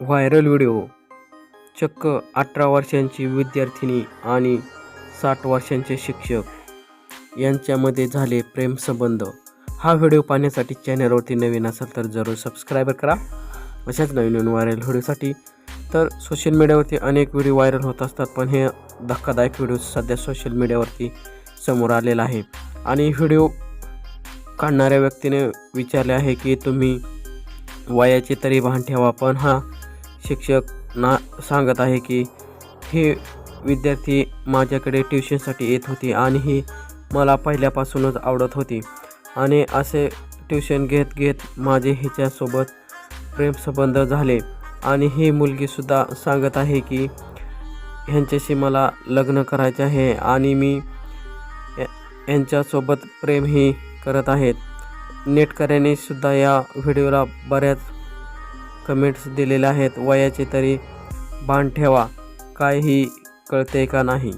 Viral video. चक्क अठरा वर्षांची विद्यार्थिनी आणि साठ वर्षांचे शिक्षक यांच्यामध्ये झाले प्रेमसंबंध. हा व्हिडिओ पाहण्यासाठी चॅनलवरती नवीन असाल तर जरूर सबस्क्राईब करा. अशाच नवीन नवीन व्हायरल व्हिडिओसाठी. तर सोशल मीडियावरती अनेक व्हिडिओ व्हायरल होत असतात पण हे धक्कादायक व्हिडिओ सध्या सोशल मीडियावरती समोर आलेला आहे. आणि व्हिडिओ काढणाऱ्या व्यक्तीने विचारले आहे की तुम्ही वयाचे तरी भान ठेवा. पण हा शिक्षक ना सांगत आहे की हे विद्यार्थी माझ्याकडे ट्युशनसाठी येत होती आणि ही मला पहिल्यापासूनच आवडत होती. आणि असे ट्युशन घेत घेत माझे हिच्यासोबत प्रेमसंबंध झाले. आणि ही मुलगीसुद्धा सांगत आहे की ह्यांच्याशी मला लग्न करायचे आहे आणि मी यांच्यासोबत प्रेमही करत आहेत. नेटकऱ्यांनी सुद्धा या व्हिडिओला बऱ्याच कमेंट्स दिलेल्या आहेत. वयाचे तरी भान ठेवा. काहीही कळते का नाही?